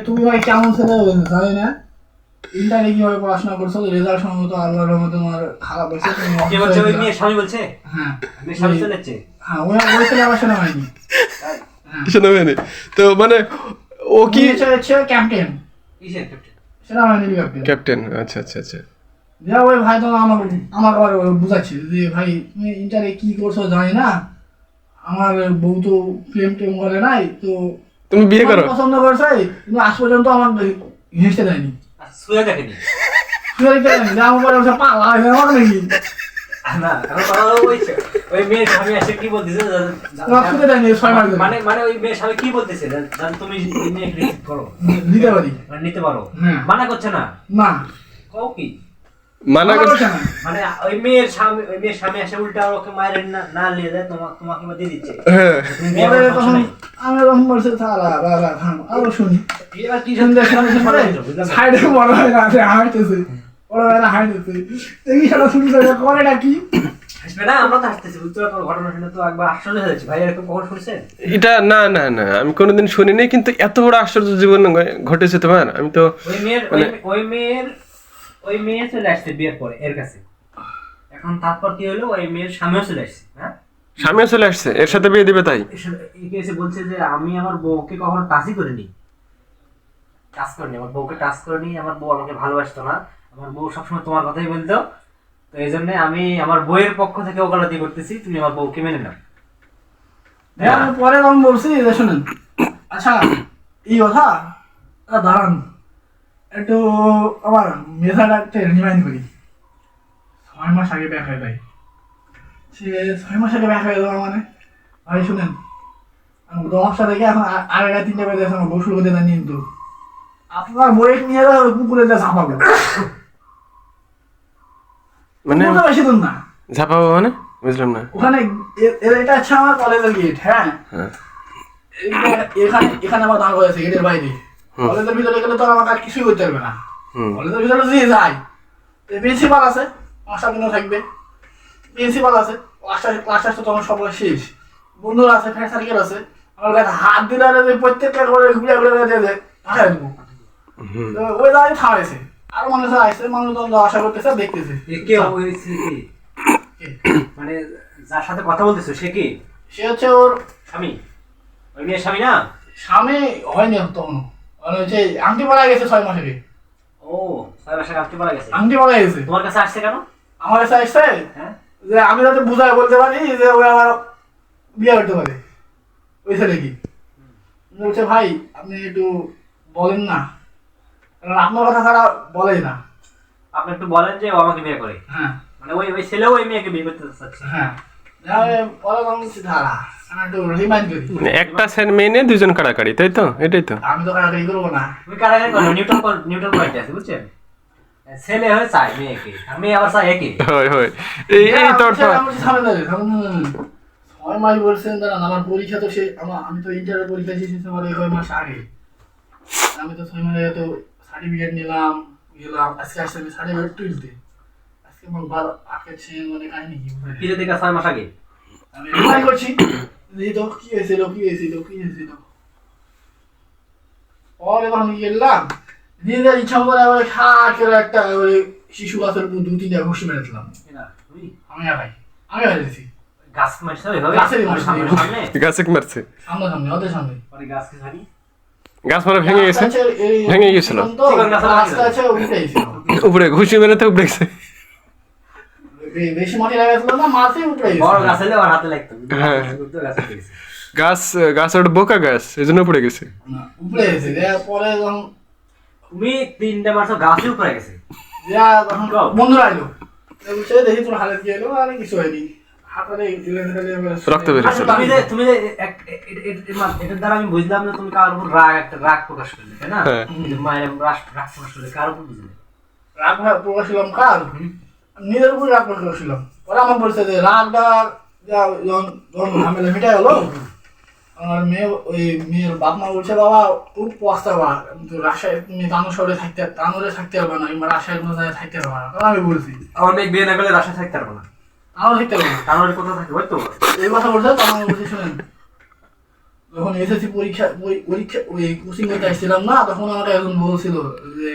তুমি ভাই কেমন ছেলে জানি না। ইন্টারে কীভাবে পড়াশোনা করছ রেজাল্ট সম্ভবত আল্লাহর রহমতে তোমার খারাপ হয়েছে তুমি কে বলছে? ওই অবশ্যই- মেয়ে স্বামী বলছে? হ্যাঁ। মেয়ে স্বামী চলে যাচ্ছে হ্যাঁ ওই ওই ছেলে আমার শোনা হয়নি। হ্যাঁ। সেনাবাহিনী তো মানে ও কি ক্যাপ্টেন কিসের ক্যাপ্টেন সেনাবাহিনীর ক্যাপ্টেন ক্যাপ্টেন আচ্ছা আচ্ছা আচ্ছা। যা ওই ভাই তো আমার আমার আবার বুঝাচ্ছে যে ভাই তুমি ইন্টারে কি করছ জানি না। আমার বউ তো প্রেম টেম করে নাই তো তুমি বিয়ে করো। পছন্দ করছে কিন্তু আজ পর্যন্ত আমার ঘেঁষতে দেয়নি। শুয়ে দেখেনি? শুয়ে দেয়নি যে আমার পরে পাগলা হয়েছে আমার নাকি। মানে মানে মানে হ্যাঁ। মানা করছে না? না। কও কি? মানা করছে করছে মানে ওই মেয়ের স্বামী ওই মেয়ের স্বামী আসে উল্টা ওকে মায়ের না না নিয়ে যায় তোমাকে তোমাকে দিয়ে দিচ্ছে। আমি বলছে তারা বাবা আরও শুনি। কি। সাইডে বড় হয় না হাঁটতেছে। বড় হয় না হাঁটতেছে। সেটা না কখন এটা না না না আমি কোনোদিন শুনিনি কিন্তু এত বড় আশ্চর্য জীবন ঘটেছে তোমার। আমি তো ওই মেয়ের ওই মানে- ওই মেয়ের ওই মেয়ে চলে আসছে বিয়ের পরে এর কাছে। এখন তারপর কি হলো? ওই মেয়ের স্বামীও চলে আসছে হ্যাঁ? স্বামীও চলে আসছে এর সাথে বিয়ে দিবে তাই? এসে- একে এসে বলছে যে আমি আমার বউকে কখনো টাচই করিনি। টাচ করিনি আমার বউকে টাচ করিনি আমার বউ আমাকে ভালোবাসতো না। আমার বউ সবসময় তোমার কথাই বলতো। তো এই জন্য আমি আমার বউয়ের পক্ষ থেকে ওকালতি করতেছি তুমি আমার বউকে মেনে নাও। হ্যাঁ, পরে আমি বলছি যে শুনেন। আচ্ছা এই কথা দাঁড়ান। একটু আমার মেধাটা একটা রিমাইন্ড করি। ছয় মাস আগে ব্যাক হয়ে যায় সে ছয় মাস আগে ব্যাক হয়ে যাওয়া মানে। ভাই শুনেন দশটা থেকে এখন আড়াইটা তিনটা বেজে আছে গোসল করতে জানি কিন্তু। আপনার বইয়ে নিয়ে যাও পুকুরে যা ঝাঁপাবো মানে বেশি দূর না। ঝাপাবো মানে? বুঝলাম না। ওখানে এটা হচ্ছে আমার কলেজের গেট হ্যাঁ? হ্যাঁ। এখানে এখানে আমার দাঁড় করেছে গেটের বাইরে। কলেজের ভিতরে গেলে তো আর আমার কাজ কিছুই করতে পারবে না। কলেজের ভিতরে যে যায় প্রিন্সিপাল আছে পাঁচটা দিনও থাকবে। প্রিন্সিপাল আছে ক্লাসটা ক্লাসটা তো তখন সবাই শেষ। বন্ধুরা আছে ফ্রেন্ড সার্কেল আছে। আমার কাছে হাত দিলে যে প্রত্যেকটা করে ঘুরে ঘুরে দিয়ে দেয়। হ্যাঁ দেবো ওই দাঁড়িয়ে থামেছে আরও মানুষ আসছে মানুষ তখন যাওয়া করতেছে দেখতেছে। কে হয়েছে মানে যার সাথে কথা বলতেছো সে কি? সে হচ্ছে ওর স্বামী? ওই মেয়ের স্বামী না? স্বামী হয়নি তখন। মানে হচ্ছে আংটি পড়া গেছে ছয় মাস আগে। ও ছয় মাসে আসতে পারা গেছে। আংটি পড়া গেছে। তোমার কাছে আসছে কেন? আমার কাছে আসছে? হ্যাঁ? যে আমি যাতে বুঝায় বলতে পারি যে ওই আমার বিয়ে করতে পারে। ওই ছেলে কি? বলছে ভাই আপনি একটু বলেন না। কারণ আপনার কথা ছাড়া বলেই না। আপনি একটু বলেন যে ও আমাকে বিয়ে করে। হ্যাঁ। মানে ওই ওই ছেলেও ওই মেয়েকে বিয়ে করতে চাচ্ছে। হ্যাঁ। একটু মানে একটা সেন মেয়ে নিয়ে দুজন কাড়াকাড়ি তাই তো? এটাই তো। আমি তো কারাকারি করব না। তুমি কারাগারি করো নিউটন কর- নিউটন পয়েন্ট আছে বুঝছেন? ছেলে হয়ে চায় মেয়েকে আর মেয়ে আবার চায় একে। হয় হয়। এই এই তোর থামেন। ছয় মাস বলছেন দাঁড়ান আমার পরীক্ষা তো সে আমার আমি তো ইন্টারের পরীক্ষা শেষ হয়েছে আমার কয় মাস আগে। আমি তো ছয় মাসে তো সার্টিফিকেট নিলাম গেলাম আজকে আসছে আমি সার্টিফিকেট তুলতে। আজকে আমার বার আটকেছে মানে কাহিনী কি ফিরে থেকে ছয় মাস আগে। আমি রিমাইন্ড করছি। যে তো কি হয়েছিল কি হয়েছিল কি হয়েছিল? পরে তখন গেলাম ইচ্ছা মতো এবারে খা করে একটা এবারে শিশু গাছের উপর দু তিনটা ঘুষি মেরে দিলাম। আমি একাই আমি মেরেছি গাছ মারছো ওইভাবে গাছেরই মারছি। সামনে সামনে? গাছে মারছে। সামনে সামনে ওদের সামনে। পরে গাছকে ছাড়ি? গাছ মারা ভেঙে গেছে। রাস্তা আছে, এই- ভেঙে গেছিল। তো, চিকন গাছ রাস্তা আছে উঠে গেছিল। উপরে ঘুষি মেরে তো উপরে গেছে। হ্যাঁ। গাছ গেছে। ওটা বোকা গাছ এই জন্য পড়ে গেছে উপরে গেছে। পরে তুমি তিনটে মারছো গাছই উপরে গেছে। দেয়া তখন বন্ধুরা এ দেখি তোর হালে কি এলো আরে কিছু হয়নি। রক্ত বেরিয়েছে। তুমি যে তুমি যে এটার দ্বারা আমি বুঝলাম যে তুমি কার উপর রাগ একটা রাগ প্রকাশ করলে তাই না? হ্যাঁ। মায়ের রাগ প্রকাশ করলে কার উপর বুঝলে? রাগ প্রকাশ ছিলাম কার? নিজের উপর রাগ প্রকাশ করছিলাম ওরা আমার বলছে যে রাগটা যখন ঝামেলা মিটাই হলো আমার মেয়ে ওই মেয়ের বাপ মা বলছে বাবা খুব পস্তাবা রাজশাহী তুমি তানোর শহরে থাকতে তানোরে থাকতে পারবে না কিংবা রাজশাহীর কোনো জায়গায় থাকতে পারবে না। আমি বলছি আমার মেয়ে বিয়ে না করলে রাশা থাকতে পারব না। তানোর থাকতে পারবে না। কারণ কোথাও থাকবে ওই তো। এই কথা বলছে আমি বলছি শুনেন যখন এসএসসি পরীক্ষা পরী- পরীক্ষা ওই কোচিং করতে আসছিলাম না তখন আমাকে একজন বলছিল যে